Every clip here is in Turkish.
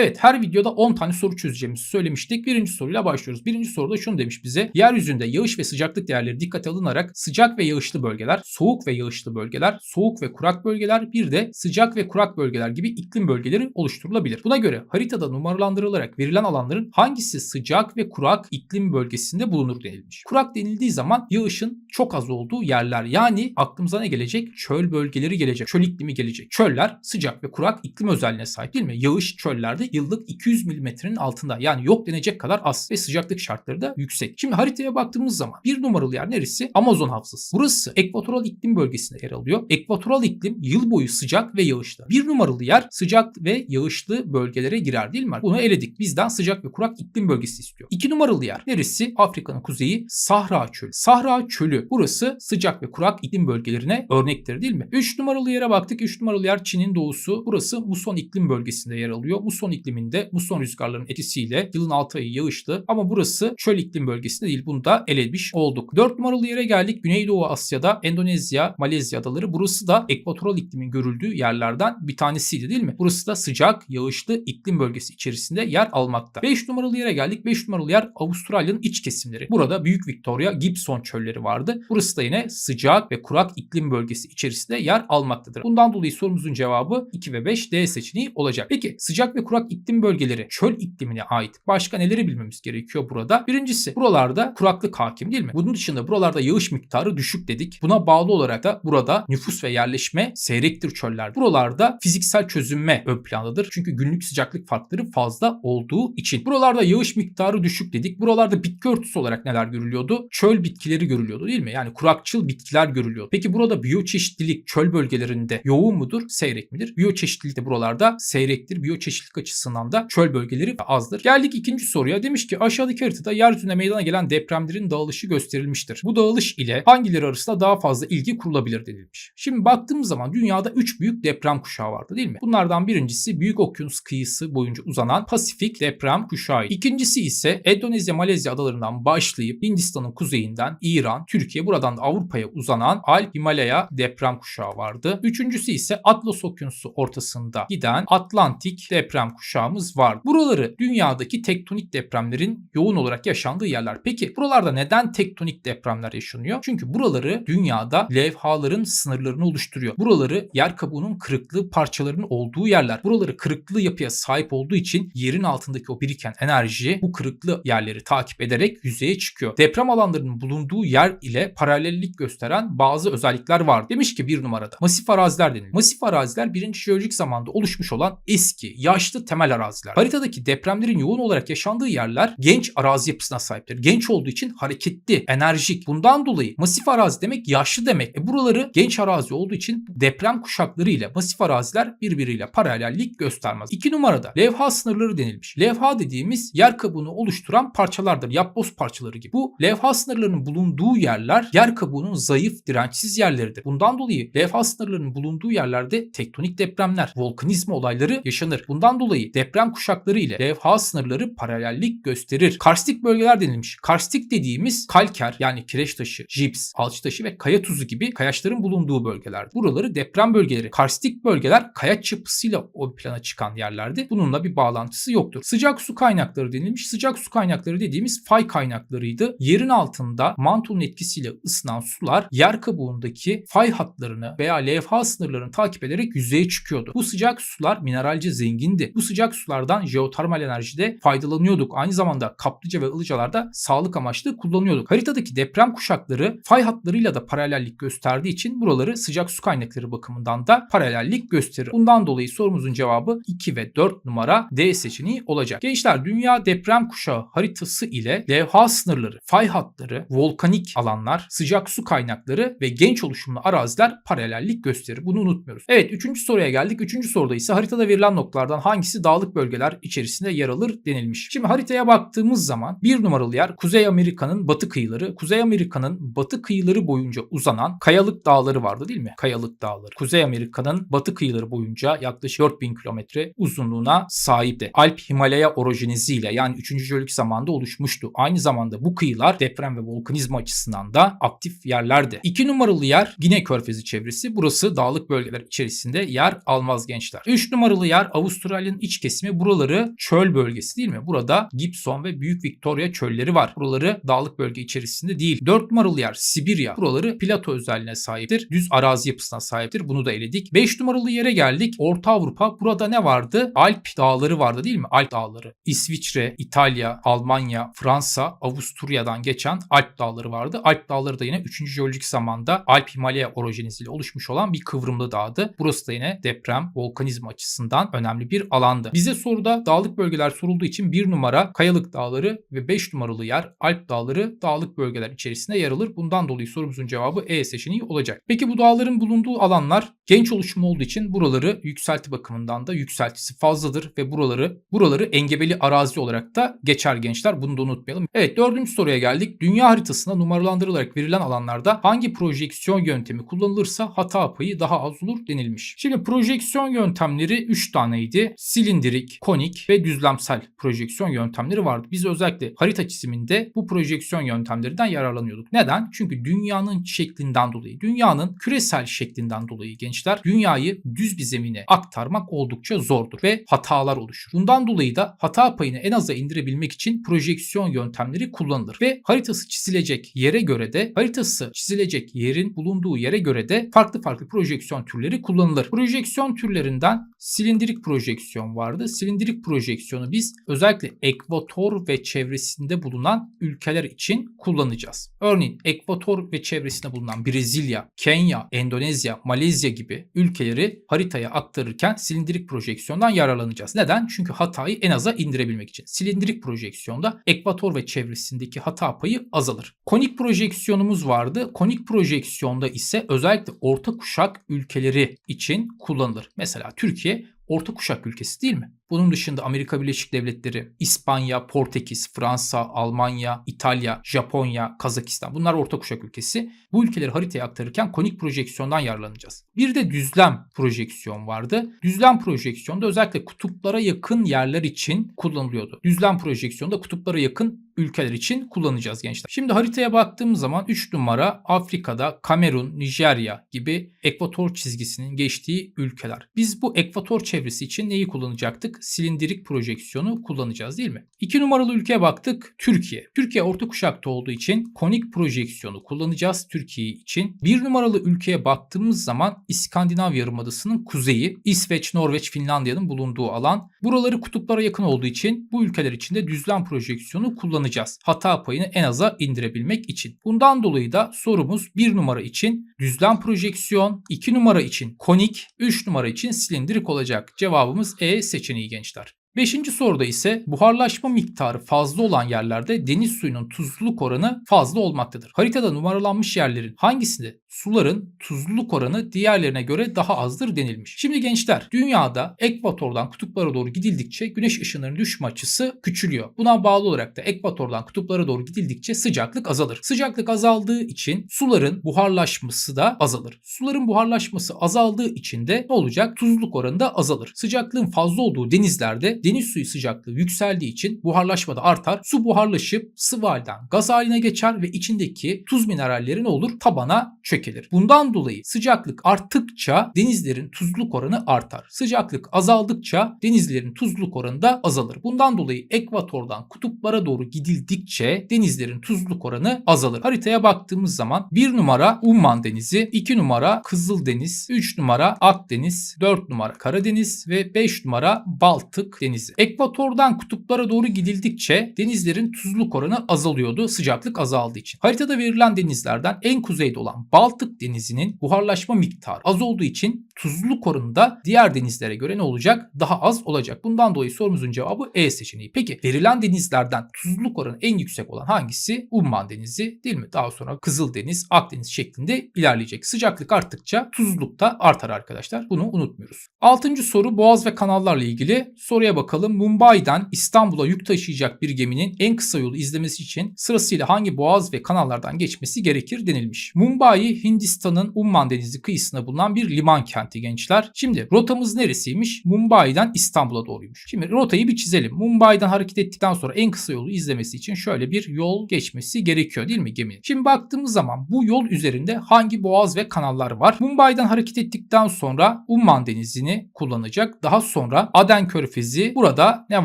Evet her videoda 10 tane soru çözeceğimizi söylemiştik. Birinci soruyla başlıyoruz. Birinci soruda şunu demiş bize. Yeryüzünde yağış ve sıcaklık değerleri dikkate alınarak sıcak ve yağışlı bölgeler, soğuk ve yağışlı bölgeler, soğuk ve kurak bölgeler, bir de sıcak ve kurak bölgeler gibi iklim bölgeleri oluşturulabilir. Buna göre haritada numaralandırılarak verilen alanların hangisi sıcak ve kurak iklim bölgesinde bulunur denilmiş. Kurak denildiği zaman yağışın çok az olduğu yerler yani aklımıza ne gelecek? Çöl bölgeleri gelecek. Çöl iklimi gelecek. Çöller sıcak ve kurak iklim özelliğine sahip değil mi? Yağış çöllerde yıllık 200 milimetrenin altında. Yani yok denecek kadar az ve sıcaklık şartları da yüksek. Şimdi haritaya baktığımız zaman bir numaralı yer neresi? Amazon havzası. Burası ekvatoral iklim bölgesinde yer alıyor. Ekvatoral iklim yıl boyu sıcak ve yağışlı. Bir numaralı yer sıcak ve yağışlı bölgelere girer değil mi? Bunu eledik. Bizden sıcak ve kurak iklim bölgesi istiyor. İki numaralı yer neresi? Afrika'nın kuzeyi Sahra Çölü. Sahra Çölü burası sıcak ve kurak iklim bölgelerine örnektir değil mi? Üç numaralı yere baktık. Üç numaralı yer Çin'in doğusu. Burası muson iklim bölgesinde yer alıyor. Muson ikliminde muson rüzgarların etkisiyle yılın 6 ayı yağışlı ama burası çöl iklim bölgesinde değil. Bunu da elemiş olduk. 4 numaralı yere geldik. Güneydoğu Asya'da Endonezya, Malezya adaları. Burası da ekvatoral iklimin görüldüğü yerlerden bir tanesiydi değil mi? Burası da sıcak, yağışlı iklim bölgesi içerisinde yer almakta. 5 numaralı yere geldik. 5 numaralı yer Avustralya'nın iç kesimleri. Burada Büyük Victoria, Gibson çölleri vardı. Burası da yine sıcak ve kurak iklim bölgesi içerisinde yer almaktadır. Bundan dolayı sorumuzun cevabı 2 ve 5 D seçeneği olacak. Peki sıcak ve kurak iklim bölgeleri çöl iklimine ait başka neleri bilmemiz gerekiyor burada? Birincisi buralarda kuraklık hakim değil mi? Bunun dışında buralarda yağış miktarı düşük dedik. Buna bağlı olarak da burada nüfus ve yerleşme seyrektir çöller. Buralarda fiziksel çözünme ön plandadır. Çünkü günlük sıcaklık farkları fazla olduğu için. Buralarda yağış miktarı düşük dedik. Buralarda bitki örtüsü olarak neler görülüyordu? Çöl bitkileri görülüyordu değil mi? Yani kurakçıl bitkiler görülüyordu. Peki burada biyoçeşitlilik çöl bölgelerinde yoğun mudur? Seyrek midir? Biyoçeşitlilik de buralarda seyrektir. Biyoçeşitlilik açısından da çöl bölgeleri azdır. Geldik ikinci soruya. Demiş ki aşağıdaki haritada yeryüzüne meydana gelen depremlerin dağılışı gösterilmiştir. Bu dağılış ile hangileri arasında daha fazla ilgi kurulabilir denilmiş. Şimdi baktığımız zaman dünyada 3 büyük deprem kuşağı vardı değil mi? Bunlardan birincisi Büyük Okyanus kıyısı boyunca uzanan Pasifik deprem kuşağı. İkincisi ise Endonezya, Malezya adalarından başlayıp Hindistan'ın kuzeyinden İran, Türkiye buradan da Avrupa'ya uzanan Alp Himalaya deprem kuşağı vardı. Üçüncüsü ise Atlas Okyanusu ortasında giden Atlantik deprem kuşağımız var. Buraları dünyadaki tektonik depremlerin yoğun olarak yaşandığı yerler. Peki buralarda neden tektonik depremler yaşanıyor? Çünkü buraları dünyada levhaların sınırlarını oluşturuyor. Buraları yer kabuğunun kırıklığı parçalarının olduğu yerler. Buraları kırıklı yapıya sahip olduğu için yerin altındaki o biriken enerji bu kırıklı yerleri takip ederek yüzeye çıkıyor. Deprem alanlarının bulunduğu yer ile paralellik gösteren bazı özellikler var. Demiş ki bir numarada masif araziler deniliyor. Masif araziler birinci jeolojik zamanda oluşmuş olan eski, yaşlı temel araziler. Haritadaki depremlerin yoğun olarak yaşandığı yerler genç arazi yapısına sahiptir. Genç olduğu için hareketli, enerjik. Bundan dolayı masif arazi demek yaşlı demek. E buraları genç arazi olduğu için deprem kuşakları ile masif araziler birbiriyle paralellik göstermez. İki numarada levha sınırları denilmiş. Levha dediğimiz yer kabuğunu oluşturan parçalardır. Yapboz parçaları gibi. Bu levha sınırlarının bulunduğu yerler yer kabuğunun zayıf, dirençsiz yerleridir. Bundan dolayı levha sınırlarının bulunduğu yerlerde tektonik depremler, volkanizma olayları yaşanır. Bundan dolayı deprem kuşakları ile levha sınırları paralellik gösterir. Karstik bölgeler denilmiş. Karstik dediğimiz kalker yani kireç taşı, jips, alçı taşı ve kaya tuzu gibi kayaçların bulunduğu bölgeler. Buraları deprem bölgeleri. Karstik bölgeler kayaç yapısıyla o plana çıkan yerlerdi. Bununla bir bağlantısı yoktur. Sıcak su kaynakları denilmiş. Sıcak su kaynakları dediğimiz fay kaynaklarıydı. Yerin altında mantonun etkisiyle ısınan sular yer kabuğundaki fay hatlarını veya levha sınırlarını takip ederek yüzeye çıkıyordu. Bu sıcak sular mineralce zengindi. Bu sıcak sulardan jeotermal enerjide faydalanıyorduk. Aynı zamanda kaplıca ve ılıcalarda sağlık amaçlı kullanıyorduk. Haritadaki deprem kuşakları fay hatlarıyla da paralellik gösterdiği için buraları sıcak su kaynakları bakımından da paralellik gösterir. Bundan dolayı sorumuzun cevabı 2 ve 4 numara D seçeneği olacak. Gençler dünya deprem kuşağı haritası ile levha sınırları, fay hatları, volkanik alanlar, sıcak su kaynakları ve genç oluşumlu araziler paralellik gösterir. Bunu unutmuyoruz. Evet 3. soruya geldik. 3. soruda ise haritada verilen noktalardan hangisi dağlık bölgeler içerisinde yer alır denilmiş. Şimdi haritaya baktığımız zaman bir numaralı yer Kuzey Amerika'nın batı kıyıları. Kuzey Amerika'nın batı kıyıları boyunca uzanan kayalık dağları vardı değil mi? Kayalık dağları. Kuzey Amerika'nın batı kıyıları boyunca yaklaşık 4000 kilometre uzunluğuna sahipti. Alp Himalaya orojeniziyle yani 3. jeolojik zamanda oluşmuştu. Aynı zamanda bu kıyılar deprem ve volkanizma açısından da aktif yerlerdi. 2 numaralı yer Gine Körfezi çevresi. Burası dağlık bölgeler içerisinde yer almaz gençler. 3 numaralı yer Avustralya'nın iç kesimi buraları çöl bölgesi değil mi? Burada Gibson ve Büyük Victoria çölleri var. Buraları dağlık bölge içerisinde değil. 4 numaralı yer Sibirya. Buraları plato özelliğine sahiptir. Düz arazi yapısına sahiptir. Bunu da eledik. 5 numaralı yere geldik. Orta Avrupa. Burada ne vardı? Alp dağları vardı değil mi? Alp dağları. İsviçre, İtalya, Almanya, Fransa, Avusturya'dan geçen Alp dağları vardı. Alp dağları da yine 3. jeolojik zamanda Alp Himalaya orojeniziyle oluşmuş olan bir kıvrımlı dağdı. Burası da yine deprem, volkanizm açısından önemli bir alandı. Bize soruda dağlık bölgeler sorulduğu için 1 numara Kayalık Dağları ve 5 numaralı yer Alp Dağları dağlık bölgeler içerisinde yer alır. Bundan dolayı sorumuzun cevabı E seçeneği olacak. Peki bu dağların bulunduğu alanlar genç oluşumu olduğu için buraları yükselti bakımından da yükseltisi fazladır ve buraları buraları engebeli arazi olarak da geçer gençler. Bunu da unutmayalım. Evet dördüncü soruya geldik. Dünya haritasında numaralandırılarak verilen alanlarda hangi projeksiyon yöntemi kullanılırsa hata payı daha az olur denilmiş. Şimdi projeksiyon yöntemleri 3 taneydi. Silindirik, konik ve düzlemsel projeksiyon yöntemleri vardı. Biz özellikle harita çiziminde bu projeksiyon yöntemlerinden yararlanıyorduk. Neden? Çünkü dünyanın şeklinden dolayı, dünyanın küresel şeklinden dolayı gençler dünyayı düz bir zemine aktarmak oldukça zordur ve hatalar oluşur. Bundan dolayı da hata payını en aza indirebilmek için projeksiyon yöntemleri kullanılır ve haritası çizilecek yere göre de haritası çizilecek yerin bulunduğu yere göre de farklı farklı projeksiyon türleri kullanılır. Projeksiyon türlerinden silindirik projeksiyon vardı. Silindirik projeksiyonu biz özellikle ekvator ve çevresinde bulunan ülkeler için kullanacağız. Örneğin ekvator ve çevresinde bulunan Brezilya, Kenya, Endonezya, Malezya gibi ülkeleri haritaya aktarırken silindirik projeksiyondan yararlanacağız. Neden? Çünkü hatayı en aza indirebilmek için. Silindirik projeksiyonda ekvator ve çevresindeki hata payı azalır. Konik projeksiyonumuz vardı. Konik projeksiyonda ise özellikle orta kuşak ülkeleri için kullanılır. Mesela Türkiye orta kuşak ülkesi değil mi? Bunun dışında Amerika Birleşik Devletleri, İspanya, Portekiz, Fransa, Almanya, İtalya, Japonya, Kazakistan bunlar orta kuşak ülkesi. Bu ülkeleri haritaya aktarırken konik projeksiyondan yararlanacağız. Bir de düzlem projeksiyon vardı. Düzlem projeksiyonda özellikle kutuplara yakın yerler için kullanılıyordu. Düzlem projeksiyonda kutuplara yakın ülkeler için kullanacağız gençler. Şimdi haritaya baktığımız zaman 3 numara Afrika'da Kamerun, Nijerya gibi ekvator çizgisinin geçtiği ülkeler. Biz bu ekvator çevresi için neyi kullanacaktık? Silindirik projeksiyonu kullanacağız değil mi? 2 numaralı ülkeye baktık Türkiye. Türkiye orta kuşakta olduğu için konik projeksiyonu kullanacağız Türkiye için. 1 numaralı ülkeye baktığımız zaman İskandinav Yarımadası'nın kuzeyi, İsveç, Norveç, Finlandiya'nın bulunduğu alan. Buraları kutuplara yakın olduğu için bu ülkeler için de düzlem projeksiyonu kullanacağız. Hata payını en aza indirebilmek için. Bundan dolayı da sorumuz 1 numara için düzlem projeksiyon, 2 numara için konik, 3 numara için silindirik olacak. Cevabımız E seçeneği gençler. Beşinci soruda ise buharlaşma miktarı fazla olan yerlerde deniz suyunun tuzluluk oranı fazla olmaktadır. Haritada numaralanmış yerlerin hangisinde suların tuzluluk oranı diğerlerine göre daha azdır denilmiş. Şimdi gençler dünyada ekvatordan kutuplara doğru gidildikçe güneş ışınlarının düşme açısı küçülüyor. Buna bağlı olarak da ekvatordan kutuplara doğru gidildikçe sıcaklık azalır. Sıcaklık azaldığı için suların buharlaşması da azalır. Suların buharlaşması azaldığı için de ne olacak? Tuzluluk oranı da azalır. Sıcaklığın fazla olduğu denizlerde deniz suyu sıcaklığı yükseldiği için buharlaşma da artar. Su buharlaşıp sıvı halden gaz haline geçer ve içindeki tuz mineralleri ne olur? Tabana çökelir. Bundan dolayı sıcaklık arttıkça denizlerin tuzluk oranı artar. Sıcaklık azaldıkça denizlerin tuzluk oranı da azalır. Bundan dolayı ekvatordan kutuplara doğru gidildikçe denizlerin tuzluk oranı azalır. Haritaya baktığımız zaman 1 numara Umman Denizi, 2 numara Kızıldeniz, 3 numara Akdeniz, 4 numara Karadeniz ve 5 numara Baltık Denizi. Ekvatordan kutuplara doğru gidildikçe denizlerin tuzluk oranı azalıyordu sıcaklık azaldığı için. Haritada verilen denizlerden en kuzeyde olan Baltık Denizi'nin buharlaşma miktarı az olduğu için tuzluluk oranı da diğer denizlere göre ne olacak? Daha az olacak. Bundan dolayı sorumuzun cevabı E seçeneği. Peki verilen denizlerden tuzluluk oranı en yüksek olan hangisi? Umman Denizi değil mi? Daha sonra Kızıldeniz, Akdeniz şeklinde ilerleyecek. Sıcaklık arttıkça tuzluluk da artar arkadaşlar. Bunu unutmuyoruz. Altıncı soru boğaz ve kanallarla ilgili soruya bakalım. Mumbai'den İstanbul'a yük taşıyacak bir geminin en kısa yolu izlemesi için sırasıyla hangi boğaz ve kanallardan geçmesi gerekir denilmiş. Mumbai Hindistan'ın Umman Denizi kıyısında bulunan bir liman kenti gençler. Şimdi rotamız neresiymiş? Mumbai'den İstanbul'a doğruymuş. Şimdi rotayı bir çizelim. Mumbai'den hareket ettikten sonra en kısa yolu izlemesi için şöyle bir yol geçmesi gerekiyor değil mi geminin? Şimdi baktığımız zaman bu yol üzerinde hangi boğaz ve kanallar var? Mumbai'den hareket ettikten sonra Umman Denizi'ni kullanacak. Daha sonra Aden Körfezi burada ne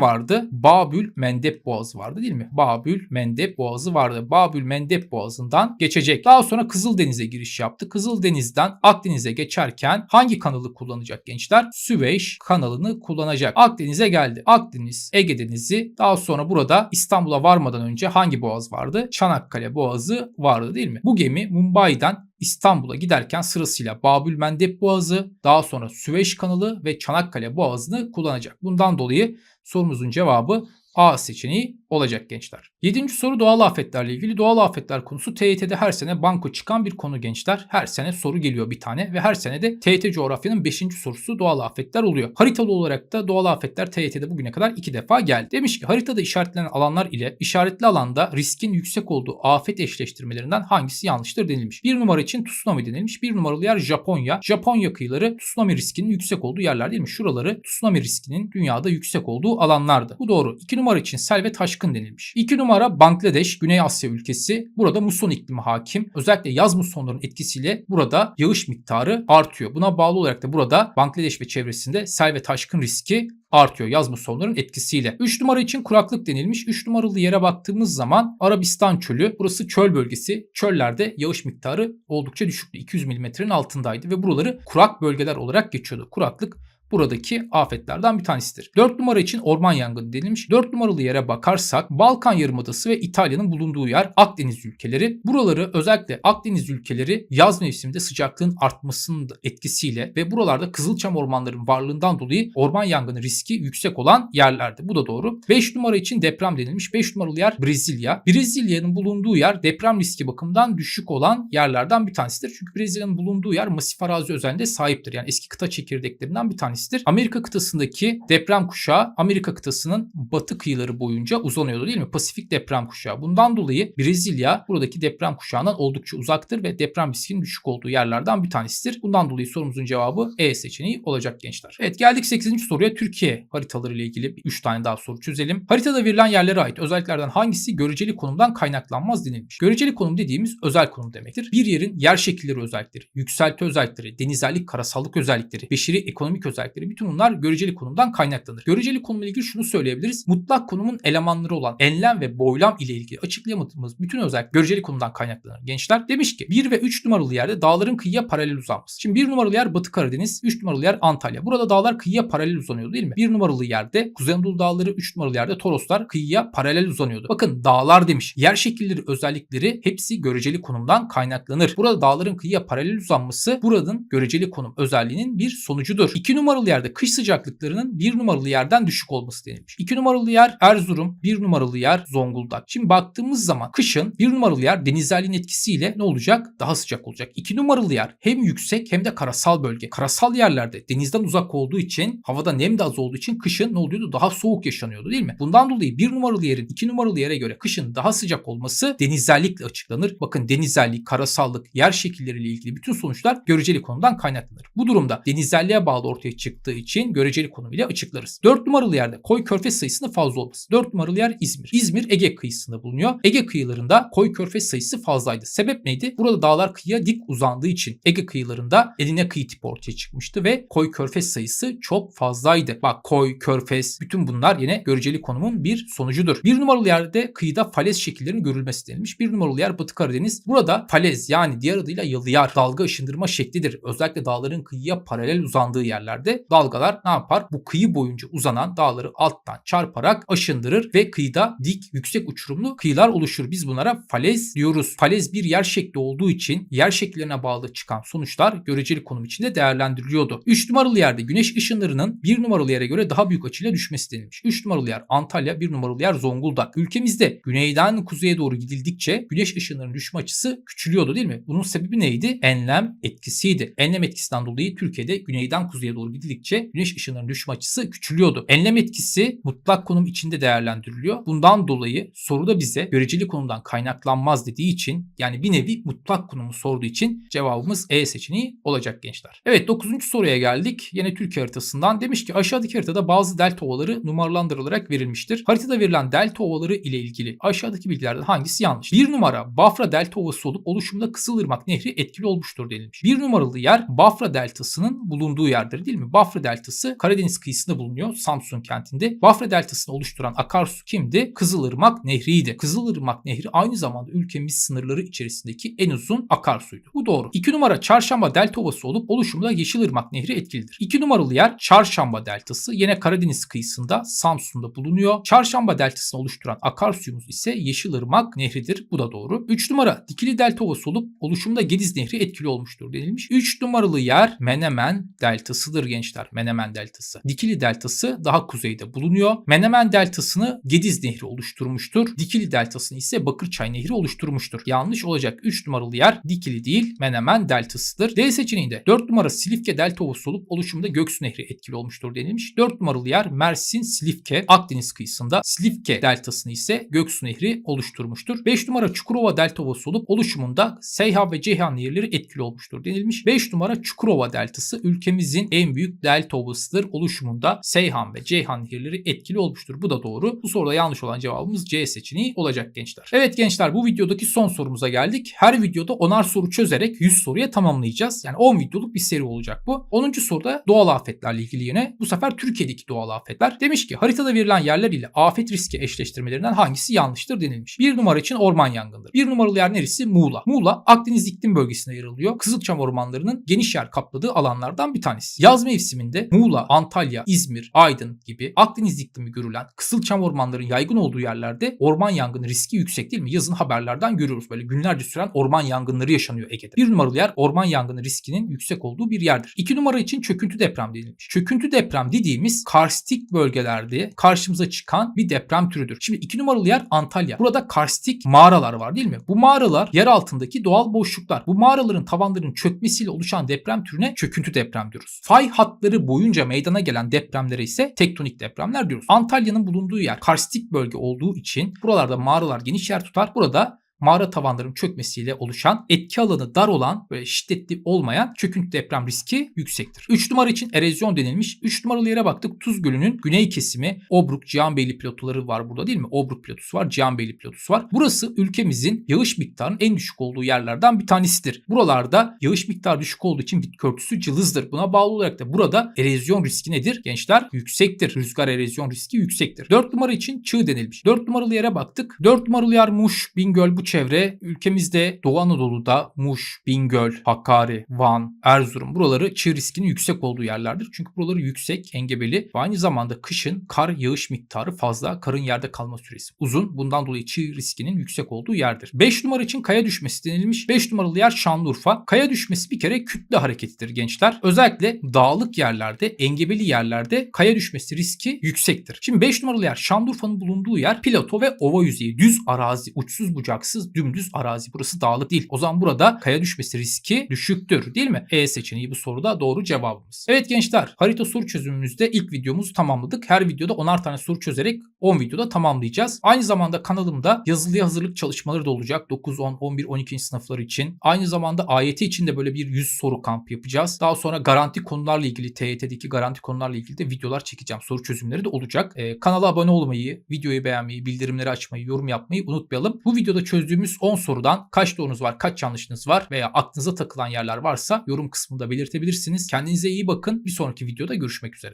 vardı? Babül Mendeb Boğazı vardı değil mi? Babül Mendeb Boğazı vardı. Babül Mendeb Boğazı'ndan geçecek. Daha sonra Kızıldeniz'e giriş yaptı. Kızıldeniz'den Akdeniz'e geçerken hangi kanalı kullanacak gençler? Süveyş kanalını kullanacak. Akdeniz'e geldi. Akdeniz, Ege Denizi. Daha sonra burada İstanbul'a varmadan önce hangi boğaz vardı? Çanakkale Boğazı vardı değil mi? Bu gemi Mumbai'den İstanbul'a giderken sırasıyla Babül Mendeb Boğazı, daha sonra Süveyş Kanalı ve Çanakkale Boğazı'nı kullanacak. Bundan dolayı sorumuzun cevabı A seçeneği olacak gençler. Yedinci soru doğal afetlerle ilgili. Doğal afetler konusu TYT'de her sene banko çıkan bir konu gençler. Her sene soru geliyor bir tane ve her sene de TYT coğrafyanın 5. sorusu doğal afetler oluyor. Haritalı olarak da doğal afetler TYT'de bugüne kadar 2 defa geldi. Demiş ki haritada işaretlenen alanlar ile işaretli alanda riskin yüksek olduğu afet eşleştirmelerinden hangisi yanlıştır denilmiş. Bir numara için tsunami denilmiş. Bir numaralı yer Japonya. Japonya kıyıları tsunami riskinin yüksek olduğu yerler değil mi? Şuraları tsunami riskinin dünyada yüksek olduğu alanlardı. Bu doğru. 2 numara için sel ve taşkın denilmiş. 2 numara Bangladeş, Güney Asya ülkesi. Burada muson iklimi hakim. Özellikle yaz musonların etkisiyle burada yağış miktarı artıyor. Buna bağlı olarak da burada Bangladeş ve çevresinde sel ve taşkın riski artıyor yaz musonların etkisiyle. 3 numara için kuraklık denilmiş. 3 numaralı yere baktığımız zaman Arabistan çölü. Burası çöl bölgesi. Çöllerde yağış miktarı oldukça düşüktü. 200 milimetrenin altındaydı ve buraları kurak bölgeler olarak geçiyordu. Kuraklık buradaki afetlerden bir tanesidir. 4 numara için orman yangını denilmiş. 4 numaralı yere bakarsak Balkan Yarımadası ve İtalya'nın bulunduğu yer Akdeniz ülkeleri. Buraları özellikle Akdeniz ülkeleri yaz mevsiminde sıcaklığın artmasının etkisiyle ve buralarda kızılçam ormanların varlığından dolayı orman yangını riski yüksek olan yerlerdi. Bu da doğru. 5 numara için deprem denilmiş. 5 numaralı yer Brezilya. Brezilya'nın bulunduğu yer deprem riski bakımından düşük olan yerlerden bir tanesidir. Çünkü Brezilya'nın bulunduğu yer masif arazi özelliğinde sahiptir. Yani eski kıta çekirdeklerinden bir tanesidir. Amerika kıtasındaki deprem kuşağı Amerika kıtasının batı kıyıları boyunca uzanıyordu değil mi? Pasifik deprem kuşağı. Bundan dolayı Brezilya buradaki deprem kuşağından oldukça uzaktır ve deprem riskinin düşük olduğu yerlerden bir tanesidir. Bundan dolayı sorumuzun cevabı E seçeneği olacak gençler. Evet geldik 8. soruya Türkiye haritaları ile ilgili 3 tane daha soru çözelim. Haritada verilen yerlere ait özelliklerden hangisi göreceli konumdan kaynaklanmaz denilmiş. Göreceli konum dediğimiz özel konum demektir. Bir yerin yer şekilleri özellikleri, yükselti özellikleri, denizellik, karasallık özellikleri, beşeri ekonomik özellikleri bütün bunlar göreceli konumdan kaynaklanır. Göreceli konumla ilgili şunu söyleyebiliriz. Mutlak konumun elemanları olan enlem ve boylam ile ilgili açıklayamadığımız bütün özellik göreceli konumdan kaynaklanır. Gençler demiş ki 1 ve 3 numaralı yerde dağların kıyıya paralel uzanması. Şimdi 1 numaralı yer Batı Karadeniz, 3 numaralı yer Antalya. Burada dağlar kıyıya paralel uzanıyor değil mi? 1 numaralı yerde Kuzey Anadolu dağları, 3 numaralı yerde Toroslar kıyıya paralel uzanıyordu. Bakın dağlar demiş. Yer şekilleri özellikleri hepsi göreceli konumdan kaynaklanır. Burada dağların kıyıya paralel uzanması buranın göreceli konum özelliğinin bir sonucudur. 2 numaralı yerde kış sıcaklıklarının 1 numaralı yerden düşük olması denilmiş. 2 numaralı yer Erzurum, 1 numaralı yer Zonguldak. Şimdi baktığımız zaman kışın 1 numaralı yer denizlerliğin etkisiyle ne olacak? Daha sıcak olacak. 2 numaralı yer hem yüksek hem de karasal bölge. Karasal yerlerde denizden uzak olduğu için havada nem de az olduğu için kışın ne oluyordu? Daha soğuk yaşanıyordu değil mi? Bundan dolayı 1 numaralı yerin 2 numaralı yere göre kışın daha sıcak olması denizlerlikle açıklanır. Bakın denizlerlik, karasallık, yer şekilleriyle ilgili bütün sonuçlar göreceli konudan kaynaklanır. Bu durumda denizlerliğe bağlı ortaya çıktığı için göreceli konum ile açıklarız. 4 numaralı yerde koy körfez sayısının fazla olması. 4 numaralı yer İzmir. İzmir Ege kıyısında bulunuyor. Ege kıyılarında koy körfez sayısı fazlaydı. Sebep neydi? Burada dağlar kıyıya dik uzandığı için Ege kıyılarında eline kıyı tipi ortaya çıkmıştı ve koy körfez sayısı çok fazlaydı. Bak koy, körfez bütün bunlar yine göreceli konumun bir sonucudur. Bir numaralı yerde kıyıda falez şekillerinin görülmesi denilmiş. Bir numaralı yer Batı Karadeniz. Burada falez yani diğer adıyla yalıyar dalga ışındırma şeklidir. Özellikle dağların kıyıya paralel uzandığı yerlerde dalgalar ne yapar? Bu kıyı boyunca uzanan dağları alttan çarparak aşındırır ve kıyıda dik yüksek uçurumlu kıyılar oluşur. Biz bunlara falez diyoruz. Falez bir yer şekli olduğu için yer şekillerine bağlı çıkan sonuçlar göreceli konum içinde değerlendiriliyordu. 3 numaralı yerde güneş ışınlarının 1 numaralı yere göre daha büyük açıyla düşmesi denilmiş. 3 numaralı yer Antalya, 1 numaralı yer Zonguldak. Ülkemizde güneyden kuzeye doğru gidildikçe güneş ışınlarının düşme açısı küçülüyordu değil mi? Bunun sebebi neydi? Enlem etkisiydi. Enlem etkisinden dolayı Türkiye'de güneyden kuzeye doğru gidildi gidildikçe güneş ışınlarının düşme açısı küçülüyordu. Enlem etkisi mutlak konum içinde değerlendiriliyor. Bundan dolayı soruda bize göreceli konumdan kaynaklanmaz dediği için yani bir nevi mutlak konumu sorduğu için cevabımız E seçeneği olacak gençler. Evet 9. soruya geldik. Yine Türkiye haritasından. Demiş ki aşağıdaki haritada bazı delta ovaları numaralandırılarak verilmiştir. Haritada verilen delta ovaları ile ilgili aşağıdaki bilgilerden hangisi yanlış? Bir numara Bafra delta ovası olup oluşumda Kızılırmak Nehri etkili olmuştur denilmiş. Bir numaralı yer Bafra deltasının bulunduğu yerdir değil mi? Bafra deltası Karadeniz kıyısında bulunuyor Samsun kentinde. Bafra deltasını oluşturan akarsu kimdi? Kızılırmak Nehri'ydi. Kızılırmak Nehri aynı zamanda ülkemiz sınırları içerisindeki en uzun akarsuydu. Bu doğru. İki numara Çarşamba delta ovası olup oluşumda Yeşilırmak Nehri etkilidir. İki numaralı yer Çarşamba deltası yine Karadeniz kıyısında Samsun'da bulunuyor. Çarşamba deltasını oluşturan akarsuyumuz ise Yeşilırmak Nehri'dir. Bu da doğru. 3 numara Dikili delta ovası olup oluşumda Gediz Nehri etkili olmuştur denilmiş. 3 numaralı yer Menemen deltasıdır gençler. Menemen deltası. Dikili deltası daha kuzeyde bulunuyor. Menemen deltasını Gediz Nehri oluşturmuştur. Dikili deltasını ise Bakırçay Nehri oluşturmuştur. Yanlış olacak 3 numaralı yer Dikili değil Menemen deltasıdır. D seçeneğinde 4 numara Silifke delta ovası olup oluşumda Göksu Nehri etkili olmuştur denilmiş. 4 numaralı yer Mersin Silifke Akdeniz kıyısında Silifke deltasını ise Göksu Nehri oluşturmuştur. 5 numara Çukurova delta ovası olup oluşumunda Seyhan ve Ceyhan nehirleri etkili olmuştur denilmiş. 5 numara Çukurova deltası ülkemizin en büyük delta ovasıdır. Oluşumunda Seyhan ve Ceyhan nehirleri etkili olmuştur. Bu da doğru. Bu soruda yanlış olan cevabımız C seçeneği olacak gençler. Evet gençler bu videodaki son sorumuza geldik. Her videoda 10'ar soru çözerek 100 soruya tamamlayacağız. Yani 10 videoluk bir seri olacak bu. 10. soruda doğal afetlerle ilgili yine bu sefer Türkiye'deki doğal afetler. Demiş ki haritada verilen yerler ile afet riski eşleştirmelerinden hangisi yanlıştır denilmiş. Bir numara için orman yangınları. Bir numaralı yer neresi? Muğla. Muğla Akdeniz iklim bölgesine yer alıyor. Kızılçam ormanlarının geniş yer kapladığı alanlardan bir tanesi. Yaz mevsiminde Muğla, Antalya, İzmir, Aydın gibi Akdeniz iklimi görülen Kızılçam ormanların yaygın olduğu yerlerde orman yangını riski yüksek değil mi? Yazın haberlerden görüyoruz böyle günlerce süren orman yangınları yaşanıyor Ege'de. Bir numaralı yer orman yangını riskinin yüksek olduğu bir yerdir. İki numara için çöküntü deprem denilmiş. Çöküntü deprem dediğimiz karstik bölgelerde karşımıza çıkan bir deprem türüdür. Şimdi iki numaralı yer Antalya. Burada karstik mağaralar var değil mi? Bu mağaralar yer altındaki doğal boşluklar. Bu mağaraların tavanlarının çökmesiyle oluşan deprem türüne çöküntü deprem diyoruz. Fay hatları boyunca meydana gelen depremlere ise tektonik depremler diyoruz. Antalya'nın bulunduğu yer karstik bölge olduğu için buralarda mağaralar geniş yer tutar. Burada mağara tavanlarının çökmesiyle oluşan etki alanı dar olan böyle şiddetli olmayan çöküntü deprem riski yüksektir. 3 numara için erozyon denilmiş. 3 numaralı yere baktık. Tuz Gölü'nün güney kesimi Obruk Cihanbeyli platoları var burada değil mi? Obruk platosu var, Cihanbeyli platosu var. Burası ülkemizin yağış miktarının en düşük olduğu yerlerden bir tanesidir. Buralarda yağış miktarı düşük olduğu için bitki örtüsü cılızdır. Buna bağlı olarak da burada erozyon riski nedir? Gençler yüksektir. Rüzgar erozyon riski yüksektir. 4 numara için çığ denilmiş. 4 numaralı yere baktık. 4 numaralı yer Muş, Bingöl bu çevre ülkemizde Doğu Anadolu'da Muş, Bingöl, Hakkari, Van, Erzurum buraları çığ riskinin yüksek olduğu yerlerdir. Çünkü buraları yüksek, engebeli ve aynı zamanda kışın kar yağış miktarı fazla, karın yerde kalma süresi uzun. Bundan dolayı çığ riskinin yüksek olduğu yerdir. 5 numara için kaya düşmesi denilmiş. 5 numaralı yer Şanlıurfa. Kaya düşmesi bir kere kütle hareketidir gençler. Özellikle dağlık yerlerde, engebeli yerlerde kaya düşmesi riski yüksektir. Şimdi 5 numaralı yer Şanlıurfa'nın bulunduğu yer plato ve ova yüzeyi. Düz arazi, uçsuz bucaksız dümdüz arazi. Burası dağlık değil. O zaman burada kaya düşmesi riski düşüktür değil mi? E seçeneği bu soruda doğru cevabımız. Evet gençler harita soru çözümümüzde ilk videomuzu tamamladık. Her videoda 10'ar tane soru çözerek 10 videoda tamamlayacağız. Aynı zamanda kanalımda yazılıya hazırlık çalışmaları da olacak. 9, 10, 11, 12. sınıflar için. Aynı zamanda AYT için de böyle bir 100 soru kampı yapacağız. Daha sonra garanti konularla ilgili TYT'deki garanti konularla ilgili de videolar çekeceğim. Soru çözümleri de olacak. Ee, kanala abone olmayı, videoyu beğenmeyi, bildirimleri açmayı, yorum yapmayı unutmayalım. Bu videoda çözdüğümüz 10 sorudan kaç doğrunuz var, kaç yanlışınız var veya aklınıza takılan yerler varsa yorum kısmında belirtebilirsiniz. Kendinize iyi bakın. Bir sonraki videoda görüşmek üzere.